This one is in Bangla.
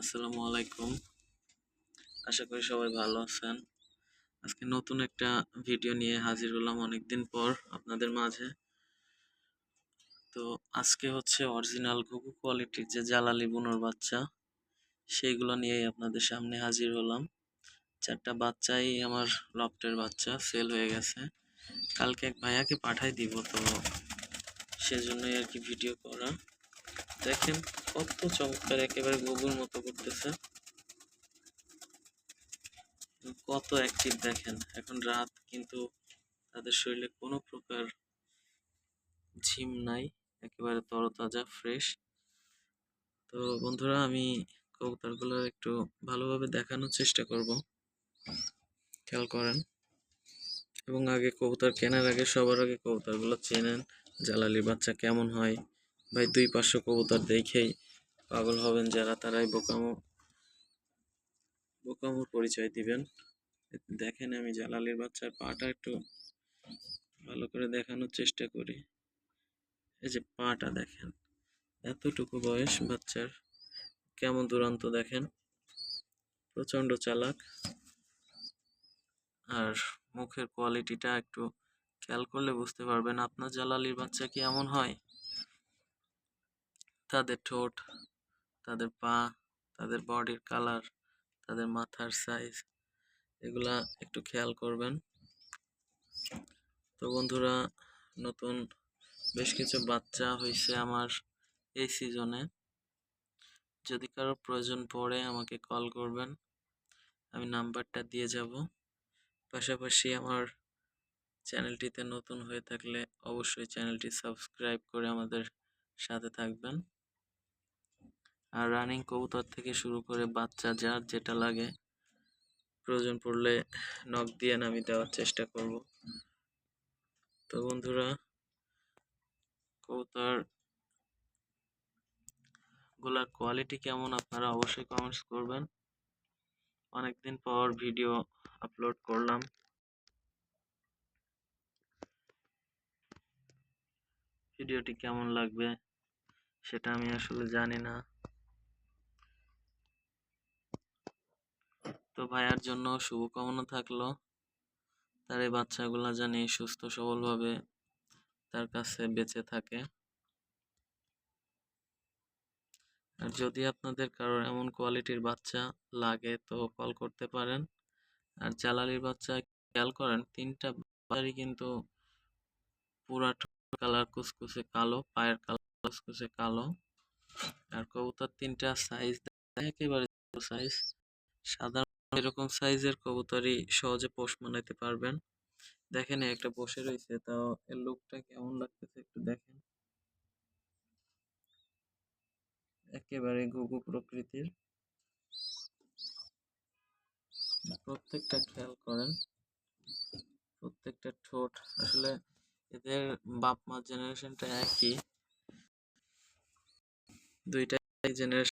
আসসালামু আলাইকুম। আশা করি সবাই ভালো আছেন। আজকে নতুন একটা ভিডিও নিয়ে হাজির হলাম অনেকদিন পর আপনাদের মাঝে। তো আজকে হচ্ছে অরিজিনাল ঘুঘু কোয়ালিটির যে জালালি বুনোর বাচ্চা, সেইগুলো নিয়েই আপনাদের সামনে হাজির হলাম। চারটা বাচ্চাই আমার লফটের বাচ্চা, সেল হয়ে গেছে। কালকে এক ভাইয়াকে পাঠাই দিব, তো সেজন্যই আর কি ভিডিও করা। দেখেন কত চমৎকার একেবারে গুগুর মতো করতেছে। কত অ্যাক্টিভ দেখেন। এখন রাত কিন্তু তাদের শরীরে কোনো প্রকার ঝিম নাই, একেবারে তরতাজা ফ্রেশ তো বন্ধুরা, আমি কবুতরগুলো একটু ভালোভাবে দেখানোর চেষ্টা করব। খেয়াল করেন। এবং আগে কবুতর কেনার আগে, সবার আগে কবুতরগুলো চেনেন। জ্বালালি বাচ্চা কেমন হয়? ভাই দুই পাঁচশো কবুতর দেখেই পাগল হবেন যারা, তারাই বোকামো, বোকামোর পরিচয় দিবেন। দেখেন আমি জালালির বাচ্চার পাটা একটু ভালো করে দেখানোর চেষ্টা করি। এই যে পাটা দেখেন, এতটুকু বয়স বাচ্চার, কেমন দুরন্ত দেখেন। প্রচণ্ড চালাক। আর মুখের কোয়ালিটিটা একটু খেয়াল করলে বুঝতে পারবেন, আপনার জালালির বাচ্চা কি এমন হয়? তাদের ঠোঁট, তাদের পা, তাদের বডির কালার, তাদের মাথার সাইজ এগুলা একটু খেয়াল করবেন। তো বন্ধুরা, নতুন বেশ কিছু বাচ্চা হয়েছে আমার এই সিজনে যদি কারও প্রয়োজন পড়ে, আমাকে কল করবেন। আমি নাম্বারটা দিয়ে যাব। পাশাপাশি আমার চ্যানেলটিতে নতুন হয়ে থাকলে অবশ্যই চ্যানেলটি সাবস্ক্রাইব করে আমাদের সাথে থাকবেন। আর রানিং কবুতর থেকে শুরু করে বাচ্চা যার যেটা লাগে, প্রয়োজন পড়লে নখ দিয়ে আমি দেওয়ার চেষ্টা করব। তো বন্ধুরা, কবুতরগুলার কোয়ালিটি কেমন আপনারা অবশ্যই কমেন্টস করবেন। অনেকদিন পর ভিডিও আপলোড করলাম। ভিডিওটি কেমন লাগবে সেটা আমি আসলে জানি না। ভাইয়ার জন্য শুভকামনা থাকল। তার এই বাচ্চাগুলা জানি সুস্থ, সবলভাবে তার কাছে বেঁচে থাকে। আর যদি আপনাদের কারোর এমন কোয়ালিটির বাচ্চা লাগে তো কল করতে পারেন। আর জালালির বাচ্চা খেয়াল করেন, তিনটা বাচ্চারই কিন্তু পুরা কালার কুসকুসে কালো, পায়ের কালার কুসকুসে কালো। আর কবুতর তিনটা সাইজ একেবারে সাইজ সাধারণ এরকম সাইজের কবুতরই সহজে পোষ মানাইতে পারবেন। দেখেন একটা বসে রয়েছে তাও এর লুকটা কেমন লাগতেছে একটু দেখেন। একেবারে ঘুঘু প্রকৃতির। প্রত্যেকটা খেয়াল করেন, প্রত্যেকটা ঠোঁট। আসলে এদের বাপ মা জেনারেশনটা একই। দুইটা জেনারেশন